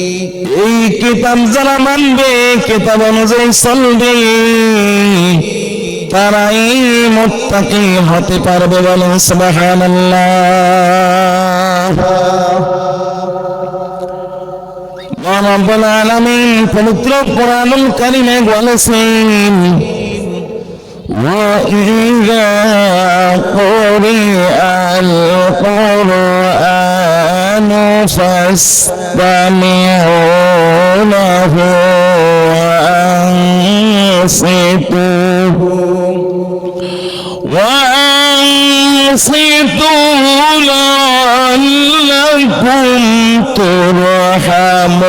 এই কিতাব যারা মানবে, কিতাব অনুযায়ী চলবে। তারাই মোত্তাকি হতে পারবে বলেন, সুবহানাল্লাহ। আলামিন পবিত্র কোরআনুল কারীমে বলেছেন وإذا قرئ القرآن فاستمعوا له وأنصتوا. وأنصتوا لعلكم ترحمون.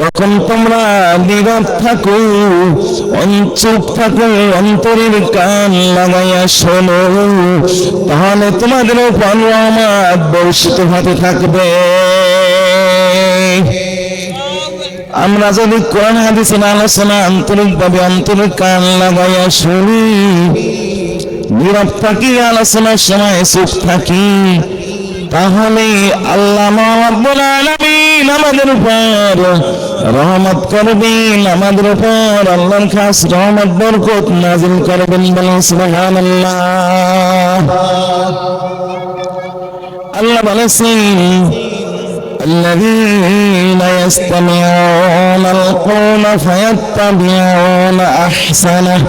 তখন তোমরা নীরব থাকো চুপ থাকো, অন্তরের কান লাগাইয়া শোনো, তাহলে তোমাদের উপর রহমত বর্ষিত হতে থাকবে। আমরা যদি কোরআন হাদিসের আলোচনা আন্তরিকভাবে অন্তরিক কান লাগাইয়া শুনি, নীরব থাকি, আলোচনার সময় চুপ থাকি, তাহলে আল্লাহ রাব্বুল আলামিন আমাদের উপর রহমত করবেন আমাদের উপর আল্লাহর খাস রহমত বরকত নাজিল করবেন বলেন সুবহানাল্লাহ আল্লাহ বলেছেন الذين يستمعون القول فيتبعون أحسنه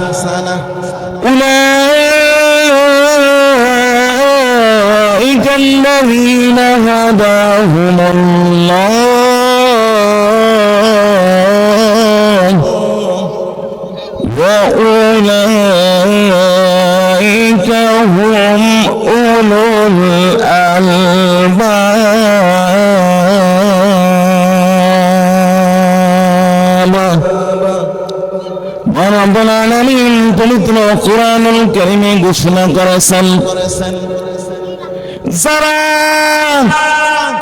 أولئك الذين هداهم الله وأولئك هم أولو الألباب রব্বুল আলামিন পবিত্র কোরআনুল কারীমে ঘোষণা করেছেন যারা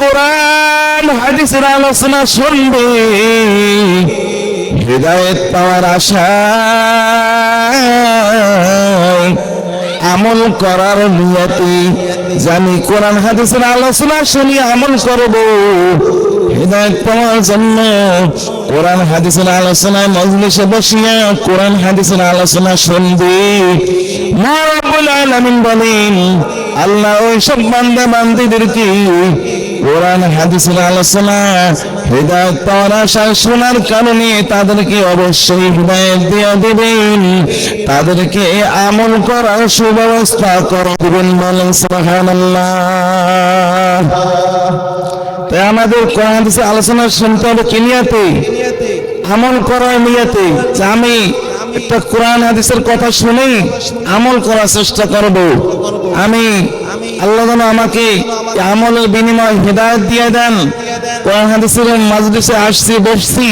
কোরআন হাদিসের আলোচনা শুনবে হৃদায়ত পাওয়ার আশা। আমল করার নিয়তি, জানি কোরআন, হাদিসের আলোচনা শুনি আমল করব। হৃদয় পাওয়ার জন্য কোরআন, হাদিসের আলোচনায় মজলিসে বসিয়া কোরআন, হাদিসের আলোচনা শুনবি। আলামিন বলেন, আল্লাহ ওই সব বান্দা বান্দিদেরকে কোরআন হাদিসের আলোচনা হৃদয় আশায় শোনার কারণে তাদেরকে অবশ্যই হৃদয়ত দিয়ে দেবেন। তাদেরকে আমল করার সুব্যবস্থা করে দেবেন বলেন তাই আমাদের কোরআন হাদিসের আলোচনা শুনতে হবে কি নিয়াতে? আমল করার নিয়াতে। যে আমি একটা কোরআন হাদিসের কথা শুনে আমল করার চেষ্টা করব। আমি আল্লাহ যেন আমাকে এই আমলের বিনিময় হৃদায়ত দিয়ে দেন কোরআন হাদিসের মাজলিসে আসছি বসছি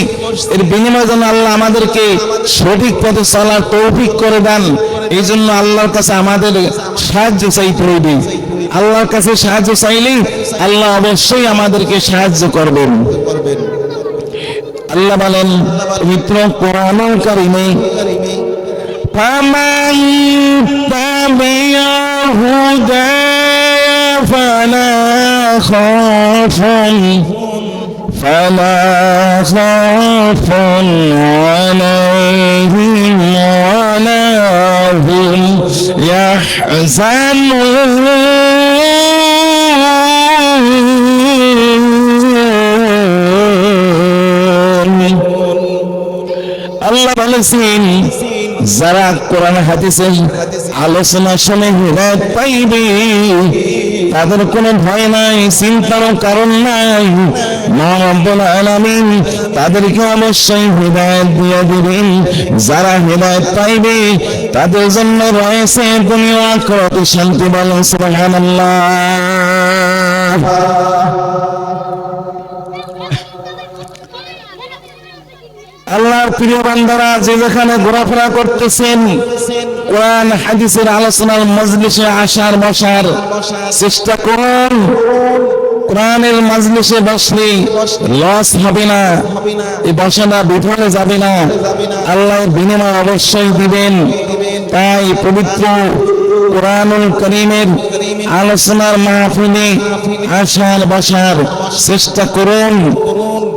এর বিনিময় যেন আল্লাহ আমাদেরকে সঠিক পথে চলার তৌফিক করে দেন এই জন্য আল্লাহর কাছে আমাদের সাহায্য চাইতে হইবে আল্লাহর কাছে সাহায্য চাইলেই আল্লাহ অবশ্যই আমাদেরকে সাহায্য করবেন আল্লাহ বলেন পবিত্র কোরআন কারিমে فمن تبع هداي فلا خوف فلا خوف عليهم ولا هم يحزنون আল্লাহ বলেছেন যারা কোরআন হাদিসের আলোচনা শুনে হৃদয় পাইবে, তাদের কোনো ভয় নাই চিন্তার কারণ নাই। আলামিন তাদেরকে অবশ্যই হৃদায়ত দিয়ে দিবেন। যারা হৃদায়ত পাইবে, তাদের জন্য রয়েছে দুনিয়া আখিরাতে শান্তি বলেন সুবহানাল্লাহ। আল্লাহর প্রিয় বান্দারা, যে যেখানে ঘোরাফেরা করতেছেন, কোরআন, হাদিসের আলোচনার মজলিসে আসার বসার চেষ্টা করুন। কোরআনের মাজলিসে বসলে লস হবে না, এই বসাটা বিফলে যাবে না। আল্লাহ বিনিময় অবশ্যই দিবেন। তাই পবিত্র কোরআনুল করিমের আলোচনার মাহফিলে আসার বসার চেষ্টা করুন।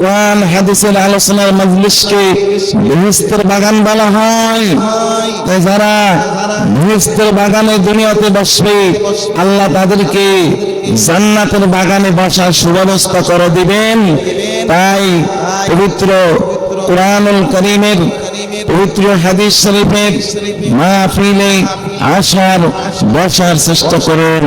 কোরআন, হাদিসের আলোচনার মজলিসকে বৃহস্পের বাগান বলা হয়। যারা বৃহস্পের বাগানে দুনিয়াতে বসবে, আল্লাহ তাদেরকে জান্নাতের বাগানে বসার সুব্যবস্থা করে দিবেন। তাই পবিত্র কোরআনুল করিমের, পবিত্র হাদিস শরীফের মাহফিলে আসার, বসার চেষ্টা করুন।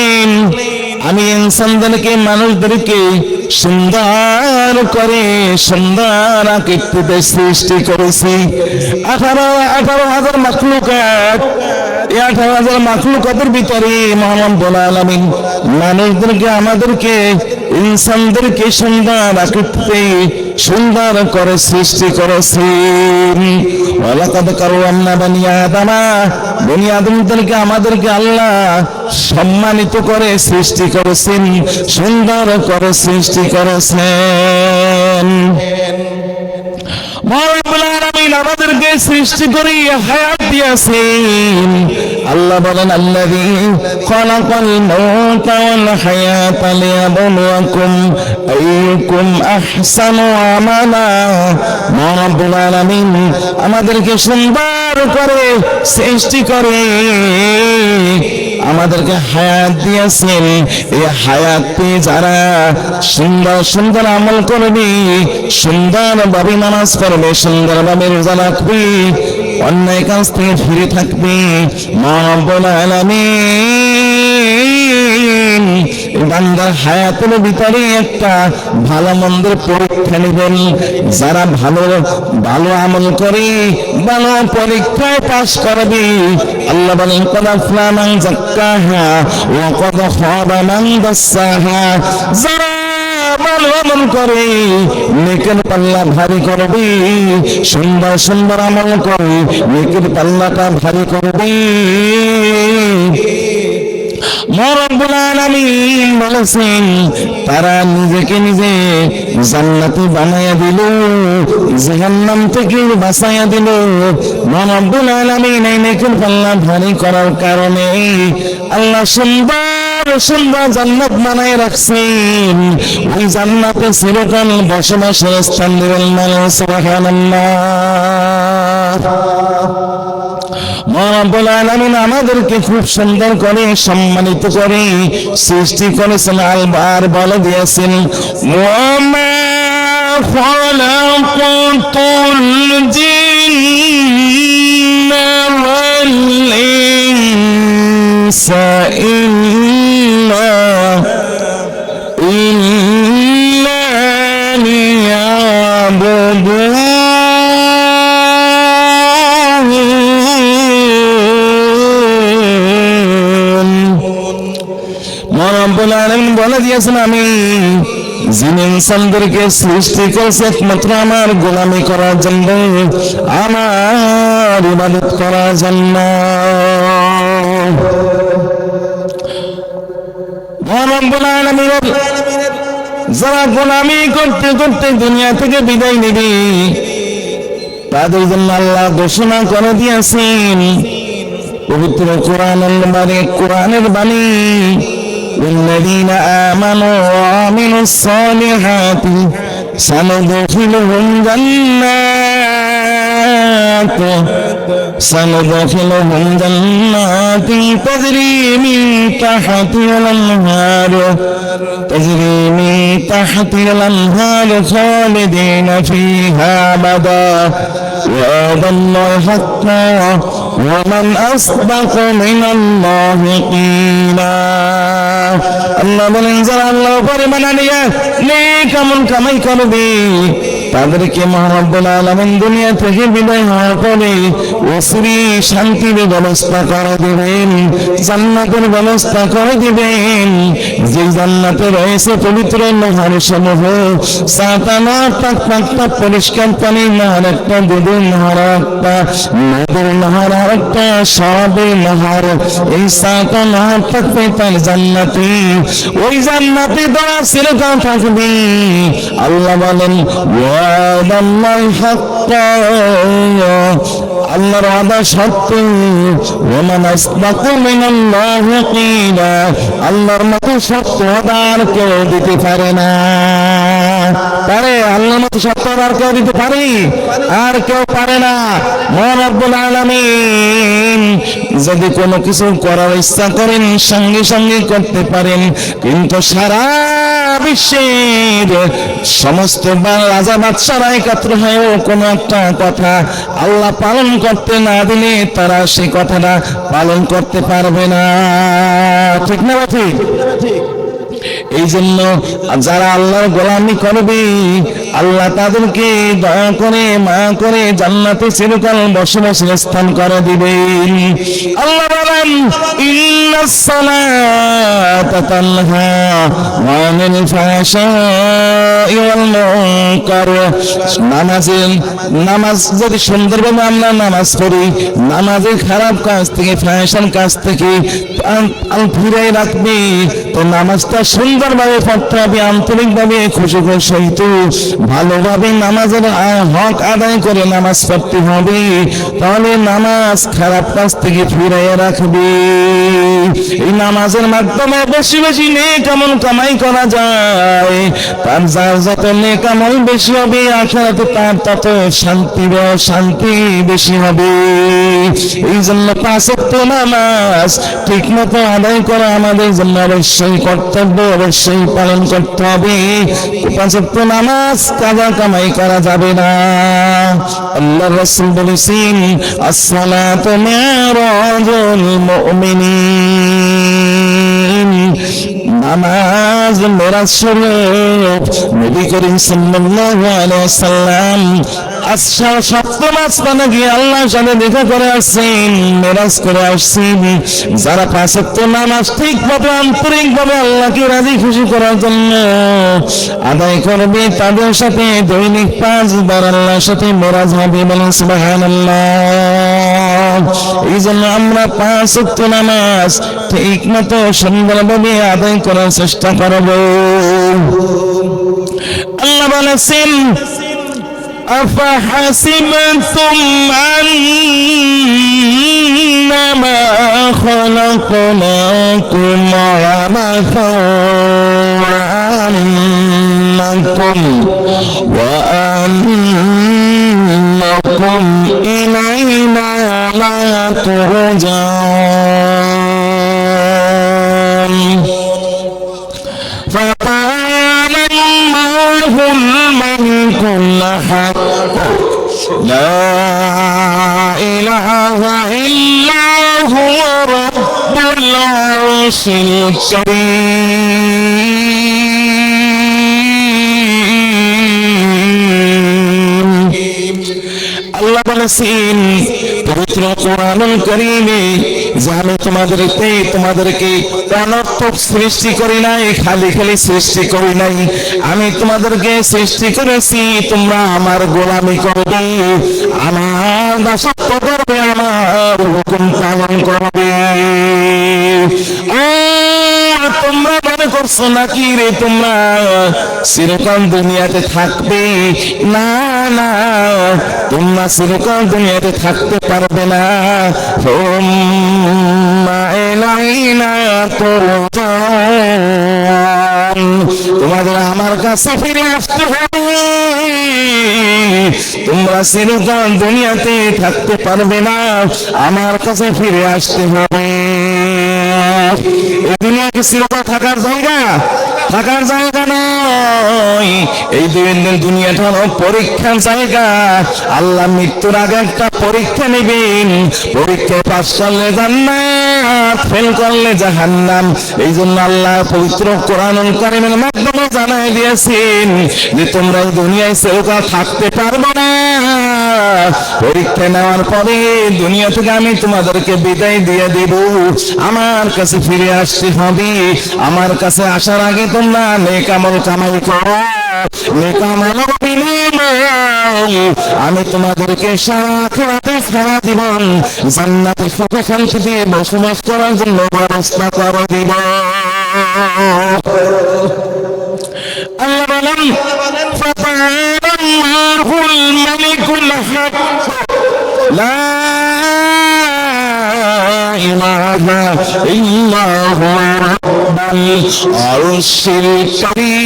ইনসানদেরকে মানুষদেরকে সুন্দর করে সুন্দর আকৃতিতে সৃষ্টি করেছি। আঠারো আঠারো হাজার মাখলুক এই আঠারো হাজার মাখলুকাতের ভিতরে মোহাম্মদ বোলাল আমিন মানুষদেরকে, আমাদেরকে, ইনসানদেরকে সুন্দর আকৃতিতে সুন্দর করে সৃষ্টি করেছেন। আমাদেরকে আল্লাহ সম্মানিত করে সৃষ্টি করেছেন, সুন্দর করে সৃষ্টি করেছেন। আলামিন আমাদেরকে সৃষ্টি করে, হায়াত দিয়েছেন আল্লাহ বলেন আল্লাযী খলাকাল মাউতা ওয়াল হায়াতা লিয়াবলুয়াকুম আইয়ুকুম আহসানু আমালা। রাব্বুল আলামিন আমাদেরকে সুন্দর করে সৃষ্টি করে। আমাদেরকে হায়াত দিয়েছেন। এই হায়াত পেয়ে যারা সুন্দর সুন্দর আমল করবে, সুন্দর ভাবে নামাজ পড়বে সুন্দরভাবে রোজা রাখবে অন্যায় কাজ থেকে ফিরে থাকবে। মা বলা বান্দার হায়াতের ভিতরে একটা ভালো মন্দের পরীক্ষা নেবেন। যারা ভালো ভালো আমল করে, ভালো পরীক্ষায় পাশ করবে। আল্লাহ বলেন, কদ আফলামান যাক্কাহা ওয়া কদ খাবা মান দাসসাহা যারা ভালো আমল করে, নেকের পাল্লা ভারী করবে, সুন্দর সুন্দর আমল করে, নেকের পাল্লাটা ভারী করবে। তারা নিজেকে নিজে জান্নাতি বানাইয়া দিল, জাহান্নাম থেকে বাঁচাইয়া দিল। মরব্বুল আলামিন এই নেকের পাল্লা ভারী করার কারণে আল্লাহ সুন্দর বসবাসের স্থান আমাদেরকে খুব সুন্দর করে সম্মানিত করে সৃষ্টি করেছেন, আলবার বলে দিয়েছেন খলাকুতুল জিন্না ইল্লা ইল্লা লিয়াবুদুন মরব্বুল আলামিন বলে আমি। যিনি ইনসানদেরকে সৃষ্টি করেছে একমাত্র আমার গোলামি করার জন্য, আমার ইবাদত করার জন্য। মরব্বুল আলামিনের যারা গোলামি করতে করতে দুনিয়া থেকে বিদায় নেবে তাদের জন্য আল্লাহ ঘোষণা করে দিয়েছেন পবিত্র কোরআনের বাণী কোরআনের বাণী والذين آمنوا وعملوا الصالحات سندخلهم جنات سندخلهم جنات تجري من تحتها الأنهار تجري من تحتها الأنهار خالدين فيها أبدا وعد الله حقا ومن أصدق من الله قيلا আল্লাহ বলেন যারা আল্লাহ পরিমাণ নিয়ে নেক আমল কামাই করবে তাদেরকে মহারব্বুল আলামিন দুনিয়া থেকে বিদায় হওয়ার পরে ওসরি শান্তির ব্যবস্থা করে দিবেন, জান্নাতের ব্যবস্থা করে দিবেন। যে জান্নাতে রয়েছে পবিত্র নহর সমূহ পরিষ্কার পানি, নহর একটা দুধের নহর একটা নদীর নহর একটা সবের নহর। এই সাতা নহর থাকবে তার জান্নাতে, ওই জান্নাতে দোয়া চিরকাল থাকবে। আল্লাহ বলেন ওয়াদাল্লাহ হাক্কা আল্লাহর ওয়াদা সত্য, ওমান আসদাকু মিনাল্লাহি কিলা, আল্লাহর মতো সত্য আর কেউ দিতে পারে না। পারে, আল্লাহর মতো সত্য ওয়াদা কেউ দিতে পারে, আর কেউ পারে না। মহান রব্বুল যদি কোনো কিছু করার ইচ্ছা করেন, সঙ্গে সঙ্গে করতে পারেন, কিন্তু সারা বিশ্বের সমস্ত রাজা বাদশারা একত্র হয়েও কোনো একটা কথা আল্লাহ পালন করতে না দিলে তারা সেই কথাটা পালন করতে পারবে না। ঠিক না ঠিক এই জন্য যারা আল্লাহর গোলামি করবে, আল্লাহ তাদেরকে দয়া করে, মা করে জান্নাতে চিরকাল বসবাসের স্থান করে দিবেন। আল্লাহ বলেন তানহা আনিল ফাহশাই ওয়াল মুনকার। নামাজের নামাজ যদি সুন্দরভাবে আমরা নামাজ পড়ি, নামাজের খারাপ কাজ থেকে ফাহশান কাজ থেকে ফিরাই রাখবে। তো নামাজটা সুন্দরভাবে পড়তে হবে, আন্তরিকভাবে খুশি সহিত, ভালোভাবে নামাজের হক আদায় করে নামাজ পড়তে হবে। তাহলে নামাজ খারাপ কাজ থেকে ফিরাইয়া রাখবে। এই নামাজের মাধ্যমে বেশি বেশি নেক আমল কামাই করা যায়। তার যার যত নেক আমল বেশি হবে, আখেরাতে তার তত শান্তি শান্তি বেশি হবে। এই জন্য পাঁচ ওয়াক্ত নামাজ ঠিক মতো আদায় করা আমাদের জন্য অবশ্যই কর্তব্য, অবশ্যই পালন করতে হবে। পাঁচ ওয়াক্ত নামাজ কাজা কামাই করা যাবে না। আল্লাহ রাসূল বলেছেন, আসসালাতু মিরাজুল মুমিনিন। নামাজ মেরাজ শরীফ নবী করিম সাল্লাল্লাহু আলাইহি সাল্লাম আসার সপ্তম আসমানে গিয়ে আল্লাহর সাথে দেখা করে আসছেন, মেরাজ করে আসছেন। যারা পাঁচ নামাজ ঠিক ভাবে আন্তরিক ভাবে আল্লাহকে রাজি খুশি করার জন্য আদায় করবে, তাদের সাথে দৈনিক পাঁচবার আল্লাহর সাথে মেরাজ হবে বলেন সুবহানাল্লাহ। এই জন্য আমরা পাঁচ নামাজ ঠিক মতো সুন্দরভাবে আদায় করার চেষ্টা করব। আল্লাহ বলেছেন أفحسبتم أنما خلقناكم عبثا وأنكم وأنكم إلينا لا ترجعون. الملك الحق لا إله إلا هو رب العرش الكريم আল্লাহ বলেছেন পবিত্র কোরআনুল করিমে যে আমি তোমাদেরকে তোমাদেরকে অনর্থক সৃষ্টি করি নাই, খালি খালি সৃষ্টি করি নাই। আমি তোমাদেরকে সৃষ্টি করেছি, তোমরা আমার গোলামি করবে, আমার দাসত্ব করবে, আমার হুকুম পালন করবে। তোমরা মনে করছ নাকি রে তোমরা চিরকাল দুনিয়াতে থাকবে? না না, তোমরা চিরকাল দুনিয়াতে থাকতে পারবে না। ثم إلينا ترجعون তোমাদের আমার কাছে ফিরে আসতে হবে তোমরা চিরকাল দুনিয়াতে থাকতে পারবে না আমার কাছে ফিরে আসতে হবে এই দুনিয়া কি চিরকাল থাকার জায়গা থাকার জায়গা নয়। এই দুনিয়াটা জায়গা। আল্লাহ মৃত্যুর আগে একটা পরীক্ষা নেবেন। পরীক্ষায় পাস করলে ফেল করলে এই জন্য আল্লাহ পবিত্র কোরআন কারিমের মাধ্যমে জানাই দিয়েছেন যে তোমরা দুনিয়ায় সেরকম থাকতে পারবে না। পরীক্ষা নেওয়ার পরে দুনিয়া থেকে আমি তোমাদেরকে বিদায় দিয়ে দেব। আমার কাছে ফিরে আসতে হবে। আমার কাছে আসার আগে তোমরা নেক আমল কামাই করো। আমি তোমাদেরকে সারা জীবন জান্নাতে সুখে শান্তিতে বসবাস করার জন্য ব্যবস্থা করে দিব। আল্লাহ বলেন إله إلا هو رب العرش الكريم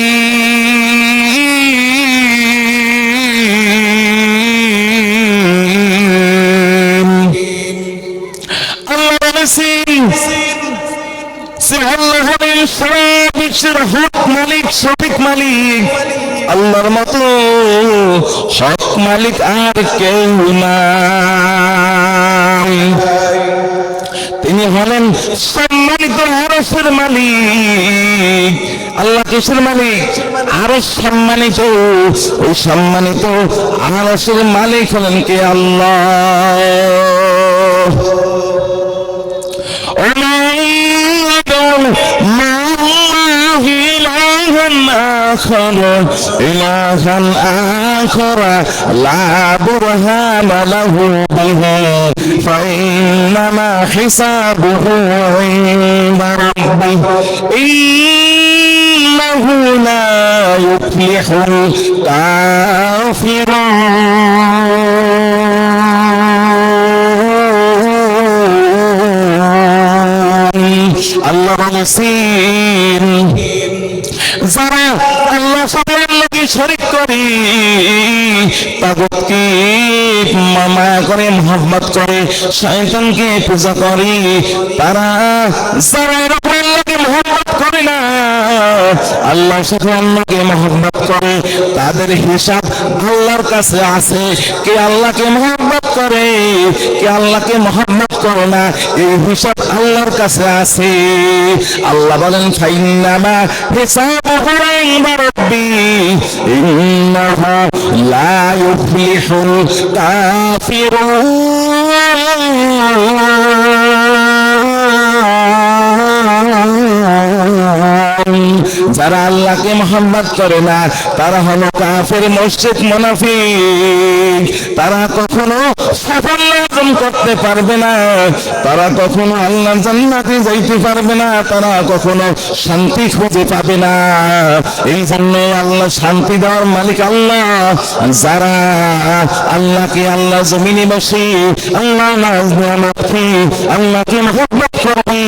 আল্লাহ বলেছেন সে আল্লাহ হবেন সারা বিশ্বের হক মালিক সঠিক মালিক আল্লাহর মতো হক মালিক আর কেউ নাই তিনি হলেন সম্মানিত আরসের মালিক আল্লাহ কিসের মালিক আরো সম্মানিত ওই সম্মানিত আরসের মালিক হলেন কে আল্লাহ ومن يدعو مع الله إلها آخر إلها آخر لا برهان له به فإنما حسابه عند ربه إنه لا يفلح الكافرون আল্লাহ বলেছেন যারা আল্লাহ সাথে আল্লাহকে শরিক করে? তাগতকে মামা করে মোহাম্মত করে, শয়তানকে পূজা করে। তারা যারা এরকম আল্লাহকে মোহাম্মত করে না আল্লাহ সাথে অন্যকে মোহাম্মত করে, তাদের হিসাব আল্লাহর কাছে আছে। কে আল্লাহকে মোহাম্মত করে, কে আল্লাহকে মোহাম্মত করে না, এই হিসাব আল্লাহর কাছে আছে। আল্লাহ বলেন, ফাইন্নামা হিসাবুহু ইনদা রাব্বি, ইন্নাহু লা ইউফলিহুল কাফিরুন। যারা আল্লাহকে মোহাম্মত করে না, তারা হলো কাফের মসজিদ মুনাফিক। তারা কখনো সাফল্য অর্জন করতে পারবে না, তারা কখনো আল্লাহ জান্নাতে যাইতে পারবে না, তারা কখনো শান্তি খুঁজে পাবে না। এই জন্য আল্লাহ শান্তি দেওয়ার মালিক আল্লাহ। যারা আল্লাহকে আল্লাহ জমিনে বসে, আল্লাহ নাজ নিয়ামতকে আল্লাহকে মহব্বত করবে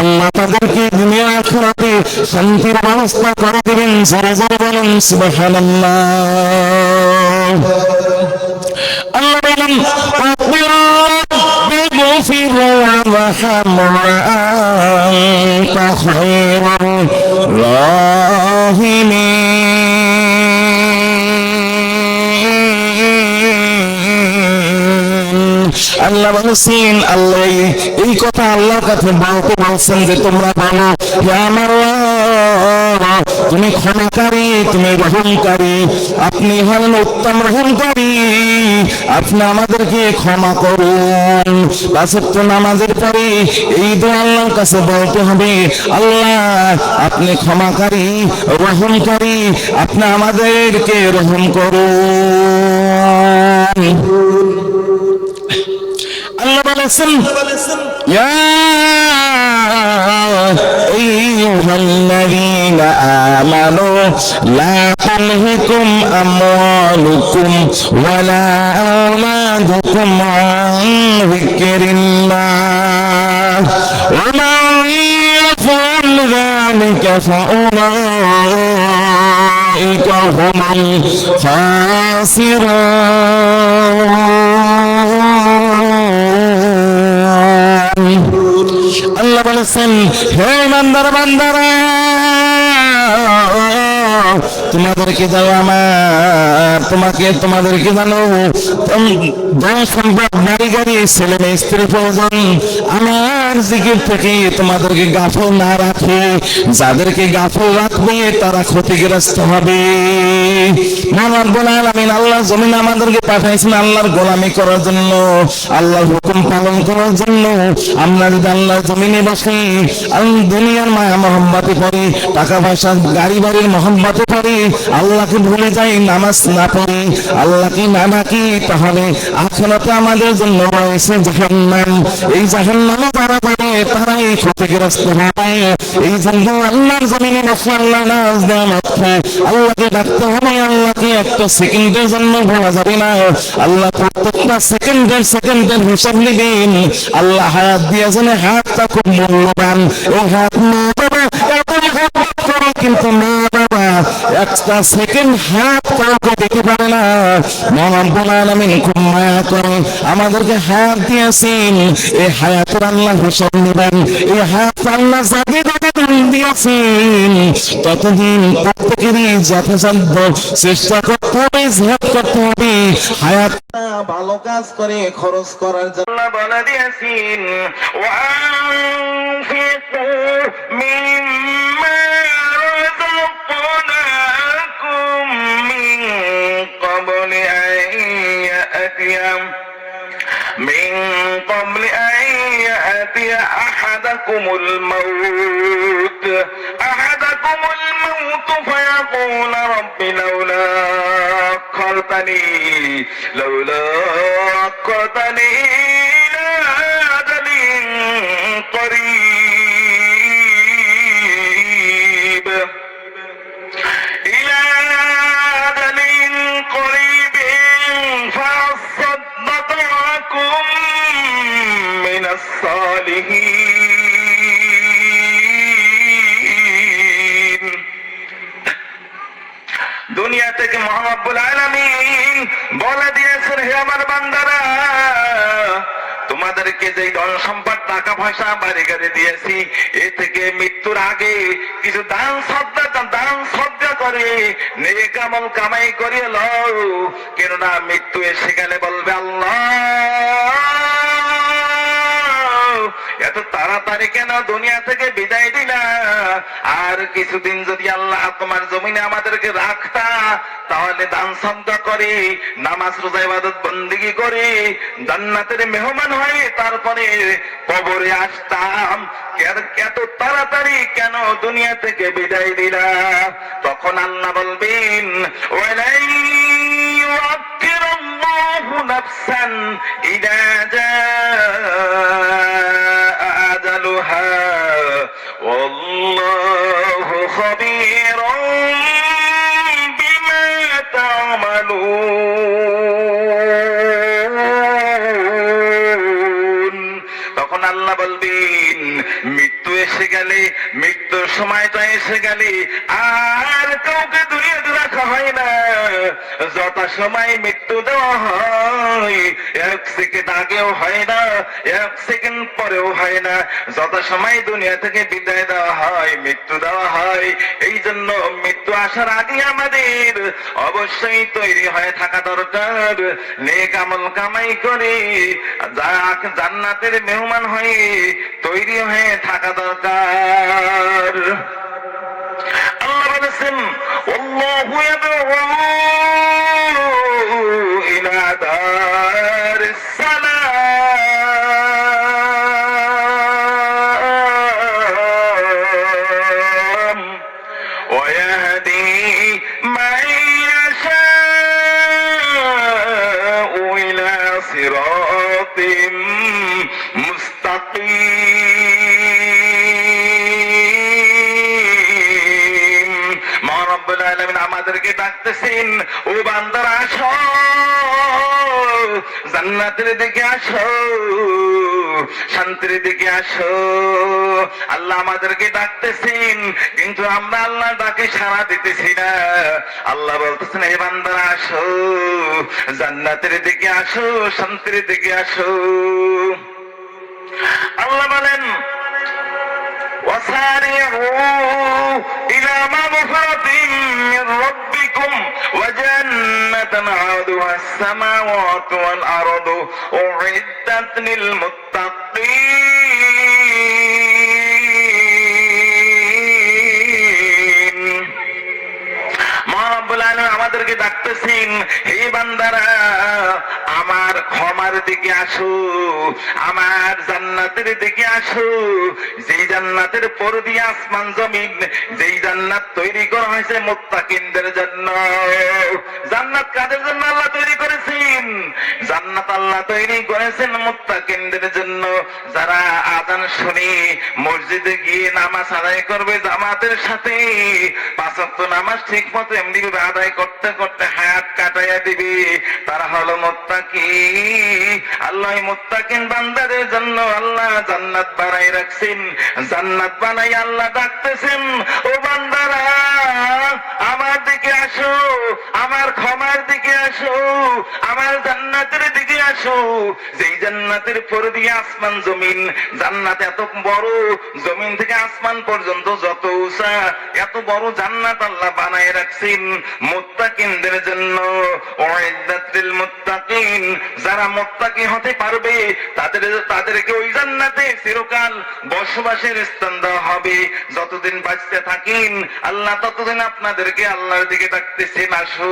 আল্লাহ তাদেরকে দুনিয়া আখিরাতে শান্তির ব্যবস্থা করে দিবেন জোরে জোরে বলেন সুবহানাল্লাহ আল্লাহ বলেন "ওয়াকুল রাব্বি اغفر وارحم وأنت خير الراحمين আল্লাহ বলছেন আল্লাহ এই- এই কথা আল্লাহর কাছে বলতে বলছেন যে তোমরা বলো হে আমার রব, তুমি ক্ষমাকারী, তুমি রহমকারী আপনি হলেন উত্তম রহমকারী আপনি আমাদেরকে ক্ষমা করুন। পাঁচত্ব নামাজের পরে এই দোয়া আল্লাহর কাছে বলতে হবে, আল্লাহ, আপনি ক্ষমাকারী রহমকারী আপনি আমাদেরকে রহম করুন। আল্লাহ বলেছেন يا أيها الذين آمنوا لا تلهكم أموالكم ولا أولادكم عن ذكر الله. ومن يفعل ذلك فأولئك أولئك هم الخاسرون الله بلسن هي من دربان دربان তোমাদেরকে দাও আমার, তোমাকে, তোমাদেরকে জানো সম্ভব নারী গাড়ি ছেলে মেয়ে, স্ত্রী প্রয়োজন আমার জিকির থেকে তোমাদেরকে গাফল না রাখে। যাদেরকে গাফল রাখবে, তারা ক্ষতিগ্রস্ত হবে। আল্লাহ আল্লাহকে ভুলে যাই, নামাজ না পড়ি, আল্লাহকে তাহলে আখেরাতে আমাদের জন্য রয়েছে এই পাবে তারাই ক্ষতিগ্রস্ত হবে এই জন্য আল্লাহর জমিনে বসে আল্লাহ আল্লাহকে ডাকতে হবে আল্লাহকে একটা সেকেন্ডের জন্য ভোলা যাবে না। আল্লাহ প্রত্যেকটা সেকেন্ডের সেকেন্ডের হিসাব নেবেন। আল্লাহ হায়াত দিয়েছেন হাতটা খুব মূল্যবান। এই মহব্বত করে কিন্তু একটা সেকেন্ড হাত কাউকে দিতে পারে না মহান আলামিন খুব মায়া করে আমাদেরকে হায়াত দিয়েছেন এই হায়াতের আল্লাহ হিসাব নেবেন এই হাত আল্লাহ যাকে যাকে দান দিয়েছেন ততদিন প্রত্যেকেরই যথাসাধ্য চেষ্টা করতে হবে জিহাদ করতে হবে হায়াত ভালো কাজ করে খরচ করার জন্য আল্লাহ বলে দিয়েছেন وأنفقوا مما من قبل أن يأتي أحدكم الموت. أحدكم الموت فيقول رب لولا أخرتني لولا أخرتني إلى أجل قريب. দুনিয়া থেকে মোহাম্মদুল আলমিন বলে দিয়েছেন, হে আমার বান্দারা, তোমাদেরকে যে ধন সম্পদ, টাকা পয়সা বাড়ি গাড়ি দিয়েছি, এ থেকে মৃত্যুর আগে কিছু দান শ্রদ্ধা দান শ্রদ্ধা করে নেকামল কামাই করে লও। কেননা মৃত্যু এসে গেলে বলবে আল্লাহ। এত তাড়াতাড়ি কেন দুনিয়া থেকে বিদায় দিলা আর কিছুদিন যদি আল্লাহ তোমার জমিনে আমাদেরকে রাখতা তাহলে দান সদ্গা করে নামাজ রোজা ইবাদত বন্দিগি করে জান্নাতের মেহমান হয়ে তারপরে কবরে আসতাম কেন- এত তাড়াতাড়ি কেন দুনিয়া থেকে বিদায় দিলা তখন আল্লাহ বলবেন ওয়ালাই يؤخر الله نفسا إذا جاء والله خبير بما تعملون তখন আল্লাহ বলবেন মৃত্যু এসে গেলে মৃত্যুর সময়টা এসে গেলে আর কাউকে দুনিয়াতে রাখা হয় না যত সময় মৃত্যু হয় এক সেকেন্ড আগেও হয় না, এক সেকেন্ড পরেও হয় না। যত সময় দুনিয়া থেকে বিদায় দেওয়া হয়, মৃত্যু দেওয়া হয়, এই জন্য মৃত্যু আসার আগে আমাদের অবশ্যই তৈরি হয়ে থাকা দরকার। নেক আমল কামাই করে জান্নাতের মেহমান হয়ে তৈরি হয়ে থাকা দরকার। আল্লাহ বলেছেন আল্লাহু ইয়াদউ ইলা জান্নাতের দিকে আসো, শান্তির দিকে আসো। আল্লাহ আমাদেরকে ডাকতেছেন, কিন্তু আমরা আল্লাহ ডাকে সারা দিতেছি না। আল্লাহ বলতেছেন এই বান্দারা, আসো, জান্নাতের দিকে আসো, শান্তির দিকে আসো। وجنة عرضها السماوات والأرض أعدت للمتقين মহাবুল আলম আমাদেরকে ডাকতেছেন হে বান্দারা আমার ক্ষমার দিকে আসো, আমার জান্নাতের দিকে আসো। যেই জান্নাতের পর দিয়ে আসমান জমিন, যেই জান্নাত তৈরি করা হয়েছে মোত্তাকিনদের জন্য। জান্নাত কাদের জন্য আল্লাহ তৈরি করেছেন? জান্নাত আল্লাহ তৈরি করেছেন মোত্তাকিনদের জন্য। যারা আজান শুনে মসজিদে গিয়ে নামাজ আদায় করবে জামাতের সাথে, পাঁচ ওয়াক্ত নামাজ ঠিক মতো এমনি আদায় করতে করতে হায়াত কাটাইয়া দিবে। তারা হলো মোত্তাকি। আল্লাহ মোত্তাকিন বান্দাদের জন্য আল্লাহ জান্নাত বানাই রাখছেন। জান্নাত বানাই আল্লাহ ডাকতেছেন, ও বান্দারা আমার দিকে আসো, আমার ক্ষমার দিকে আসো, আমার জান্নাতের দিকে আসো। যেই জান্নাতের পর দিয়ে আসমান, জমিন, জান্নাত এত বড়, জমিন থেকে আসমান পর্যন্ত যত উঁচা, এত বড় জান্নাত আল্লাহ বানায় রাখছেন মুত্তাকিনদের জন্য। ওয়াইদাতিল মুত্তাকিন, যারা মুত্তাকি হতে পারবে, তাদের, তাদেরকে ওই জান্নাতে চিরকাল বসবাসের স্থান দেওয়া হবে। যতদিন বাঁচতে থাকেন, আল্লাহ ততদিন আপনাদেরকে আল্লাহর দিকে ডাকতেছেন আসো